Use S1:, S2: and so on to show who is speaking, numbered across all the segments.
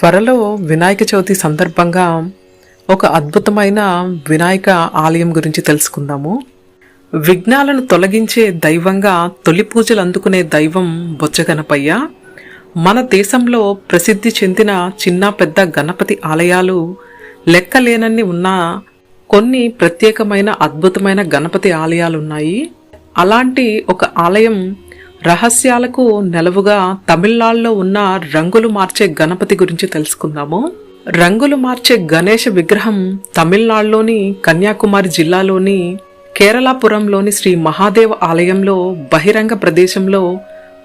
S1: త్వరలో వినాయక చవితి సందర్భంగా ఒక అద్భుతమైన వినాయక ఆలయం గురించి తెలుసుకుందాము. విఘ్నాలను తొలగించే దైవంగా తొలి పూజలు అందుకునే దైవం బొచ్చగణపయ్య మన దేశంలో ప్రసిద్ధి చెందిన చిన్న పెద్ద గణపతి ఆలయాలు లెక్కలేనన్ని ఉన్న కొన్ని ప్రత్యేకమైన అద్భుతమైన గణపతి ఆలయాలున్నాయి. అలాంటి ఒక ఆలయం రహస్యాలకు నెలవుగా తమిళనాడులో ఉన్న రంగులు మార్చే గణపతి గురించి తెలుసుకుందాము. రంగులు మార్చే గణేష విగ్రహం తమిళనాడులోని కన్యాకుమారి జిల్లాలోని కేరళాపురంలోని శ్రీ మహాదేవ ఆలయంలో బహిరంగ ప్రదేశంలో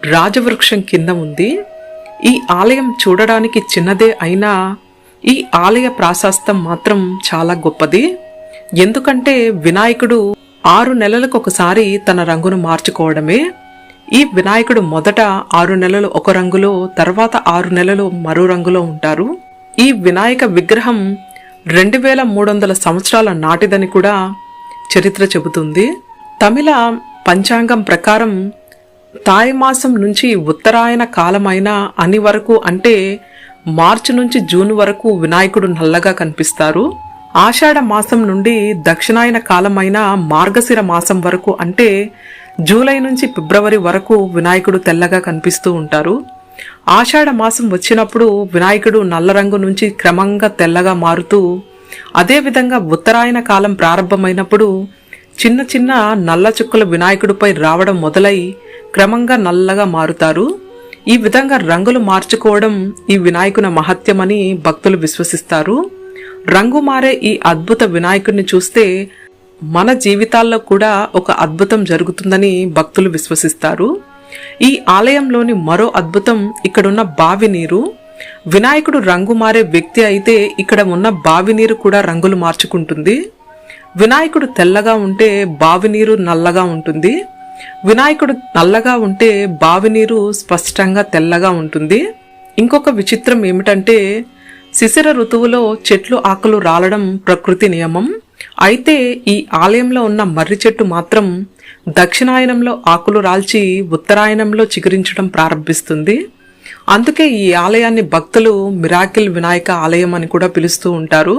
S1: రాజవృక్షం కింద ఉంది. ఈ ఆలయం చూడడానికి చిన్నదే అయినా ఈ ఆలయ ప్రాశాస్తం మాత్రం చాలా గొప్పది. ఎందుకంటే వినాయకుడు ఆరు నెలలకు ఒకసారి తన రంగును మార్చుకోవడమే. ఈ వినాయకుడు మొదట ఆరు నెలలు ఒక రంగులో తర్వాత ఆరు నెలలు మరో రంగులో ఉంటారు. ఈ వినాయక విగ్రహం రెండు వేల మూడు వందల సంవత్సరాల నాటిదని కూడా చరిత్ర చెబుతుంది. తమిళ పంచాంగం ప్రకారం తాయి మాసం నుంచి ఉత్తరాయణ కాలమైన అని వరకు అంటే మార్చి నుంచి జూన్ వరకు వినాయకుడు నల్లగా కనిపిస్తారు. ఆషాఢ మాసం నుండి దక్షిణాయన కాలమైన మార్గశిర మాసం వరకు అంటే జూలై నుంచి ఫిబ్రవరి వరకు వినాయకుడు తెల్లగా కనిపిస్తూ ఉంటారు. ఆషాఢ మాసం వచ్చినప్పుడు వినాయకుడు నల్ల రంగు నుంచి క్రమంగా తెల్లగా మారుతూ అదేవిధంగా ఉత్తరాయణ కాలం ప్రారంభమైనప్పుడు చిన్న చిన్న నల్ల చుక్కలు వినాయకుడిపై రావడం మొదలై క్రమంగా నల్లగా మారుతారు. ఈ విధంగా రంగులు మార్చుకోవడం ఈ వినాయకుని మహత్యమని భక్తులు విశ్వసిస్తారు. రంగు మారే ఈ అద్భుత వినాయకుడిని చూస్తే మన జీవితాల్లో కూడా ఒక అద్భుతం జరుగుతుందని భక్తులు విశ్వసిస్తారు. ఈ ఆలయంలోని మరో అద్భుతం ఇక్కడున్న బావి నీరు. వినాయకుడు రంగు మారే వ్యక్తి అయితే ఇక్కడ ఉన్న బావి నీరు కూడా రంగులు మార్చుకుంటుంది. వినాయకుడు తెల్లగా ఉంటే బావి నీరు నల్లగా ఉంటుంది. వినాయకుడు నల్లగా ఉంటే బావి నీరు స్పష్టంగా తెల్లగా ఉంటుంది. ఇంకొక విచిత్రం ఏమిటంటే శిశిర ఋతువులో చెట్లు ఆకులు రాలడం ప్రకృతి నియమం. అయితే ఈ ఆలయంలో ఉన్న మర్రి చెట్టు మాత్రం దక్షిణాయనంలో ఆకులు రాల్చి ఉత్తరాయణంలో చిగురించడం ప్రారంభిస్తుంది. అందుకే ఈ ఆలయాన్ని భక్తులు మిరాకిల్ వినాయక ఆలయం అని కూడా పిలుస్తూ ఉంటారు.